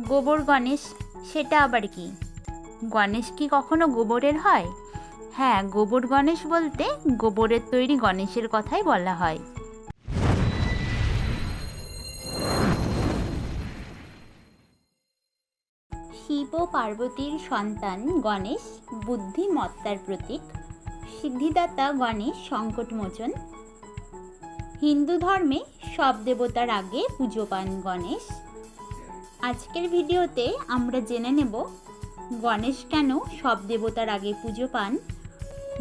গোবর গণেশ, সেটা আবার কি? গণেশ কি কখনো গোবরের হয়? হ্যাঁ গোবর গণেশ বলতে গোবরের তৈরি গণেশের কথাই বলা হয়। শিব পার্বতীর সন্তান গণেশ বুদ্ধিমত্তার প্রতীক। সিদ্ধিদাতা গণেশ, সংকটমোচন। হিন্দু ধর্মে সব দেবতার আগে পুজো পান গণেশ। আজকের ভিডিওতে আমরা জেনে নেব, গণেশ কেন সব দেবতার আগে পুজো পান?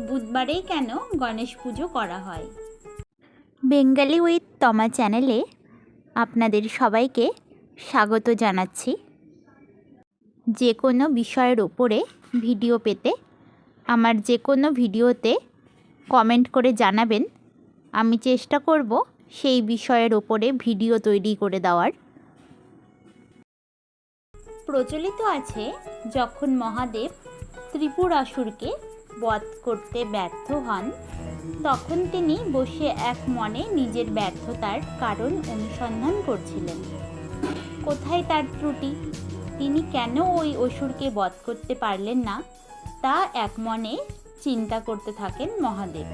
বুধবারেই কেন গণেশ পুজো করা হয়? বেঙ্গালি উইথ তমা চ্যানেলে আপনাদের সবাইকে স্বাগত জানাচ্ছি। যে কোনো বিষয়ের ওপরে ভিডিও পেতে আমার যে কোনো ভিডিওতে কমেন্ট করে জানাবেন। আমি চেষ্টা করব সেই বিষয়ের ওপরে ভিডিও তৈরি করে দেওয়ার। প্রচলিত আছে যখন মহাদেব ত্রিপুরাসুরকে বধ করতে ব্যর্থ হন, তখন তিনি বসে এক মনে নিজের ব্যর্থতার কারণ অনুসন্ধান করছিলেন। কোথায় তার ত্রুটি? তিনি কেন ওই অসুরকে বধ করতে পারলেন না? তা এক মনে চিন্তা করতে থাকেন মহাদেব।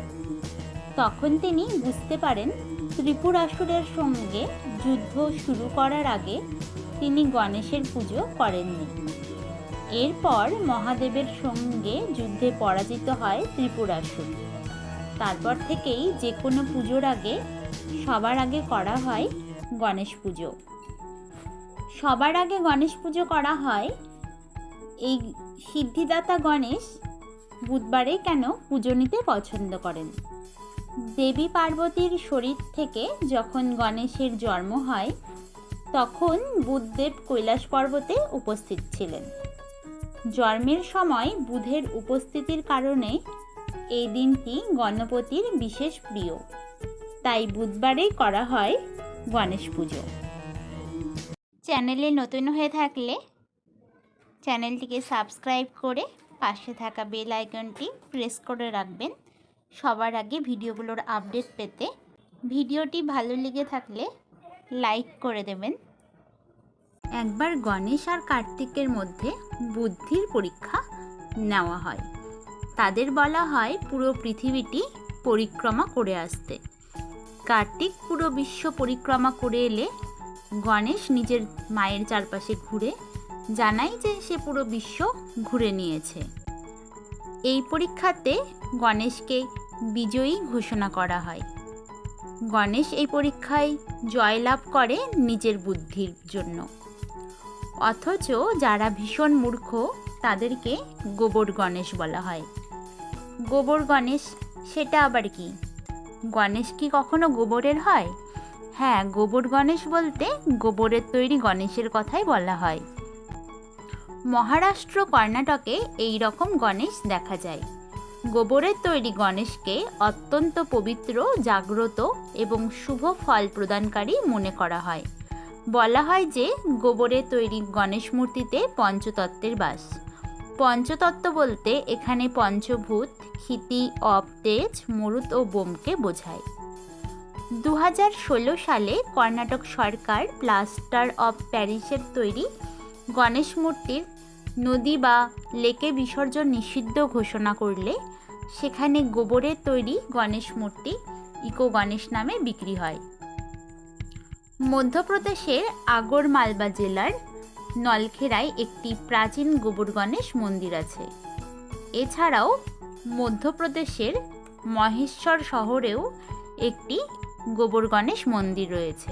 তখন তিনি বুঝতে পারেন, ত্রিপুরাসুরের সঙ্গে যুদ্ধ শুরু করার আগে তিনি গণেশের পুজো করেননি। এরপর মহাদেবের সঙ্গে যুদ্ধে পরাজিত হয় ত্রিপুরাসুর তারপর থেকেই যে কোনো পুজোর আগে, সবার আগে করা হয় গণেশ পুজো। সবার আগে গণেশ পুজো করা হয় এই সিদ্ধিদাতা গণেশ বুধবারে কেন পুজো নিতে পছন্দ করেন? দেবী পার্বতীর শরীর থেকে যখন গণেশের জন্ম হয় তখন বুধদেব কৈলাস পর্বতে উপস্থিত ছিলেন। জন্মের সময় বুধের উপস্থিতির কারণে এই দিনটি গণপতির বিশেষ প্রিয়। তাই বুধবারেই করা হয় গণেশ পুজো। চ্যানেলে নতুন হয়ে থাকলে চ্যানেলটিকে সাবস্ক্রাইব করে পাশে থাকা বেল আইকনটি প্রেস করে রাখবেন। সবার আগে ভিডিওগুলোর আপডেট পেতে ভিডিওটি ভালো লেগে থাকলে লাইক করে দেবেন। একবার গণেশ আর কার্তিকের মধ্যে বুদ্ধির পরীক্ষা নেওয়া হয়। তাদের বলা হয় পুরো পৃথিবীটি পরিক্রমা করে আসতে। কার্তিক পুরো বিশ্ব পরিক্রমা করে এলে গণেশ নিজের মায়ের চারপাশে ঘুরে জানাই যে সে পুরো বিশ্ব ঘুরে নিয়েছে। এই পরীক্ষাতে গণেশকে বিজয়ী ঘোষণা করা হয়। গণেশ এই পরীক্ষায় জয়লাভ করে নিজের বুদ্ধির জন্য। অথচ যারা ভীষণ মূর্খ, তাদেরকে গোবর গণেশ বলা হয়। গোবর গণেশ, সেটা আবার কি? গণেশ কি কখনো গোবরের হয়? হ্যাঁ গোবর গণেশ বলতে গোবরের তৈরি গণেশের কথাই বলা হয়। মহারাষ্ট্র, কর্ণাটকে এই রকম গণেশ দেখা যায়। গোবরের তৈরি গণেশকে অত্যন্ত পবিত্র, জাগ্রত এবং শুভ ফল প্রদানকারী মনে করা হয়। বলা হয় যে, গোবরে তৈরি গণেশ মূর্তিতে পঞ্চতত্ত্বের বাস। পঞ্চতত্ত্ব বলতে এখানে পঞ্চভূত, ক্ষিতি, অপ, তেজ, মরুত ও বোমকে বোঝায়। দু সালে কর্ণাটক সরকার প্লাস্টার অফ প্যারিসের তৈরি গণেশ মূর্তির নদী বা লেকে বিসর্জন নিষিদ্ধ ঘোষণা করলে সেখানে গোবরের তৈরি গণেশ মূর্তি ইকো গণেশ নামে বিক্রি হয়। মধ্যপ্রদেশের আগর মালবা জেলার নলখেরায় একটি প্রাচীন গোবর গণেশ মন্দির আছে। এছাড়াও মধ্যপ্রদেশের মহেশ্বর শহরেও একটি গোবর গণেশ মন্দির রয়েছে।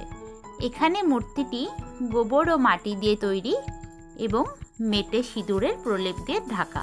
এখানে মূর্তিটি গোবর ও মাটি দিয়ে তৈরি এবং মেটে সিঁদুরের প্রলেপ দিয়ে ঢাকা।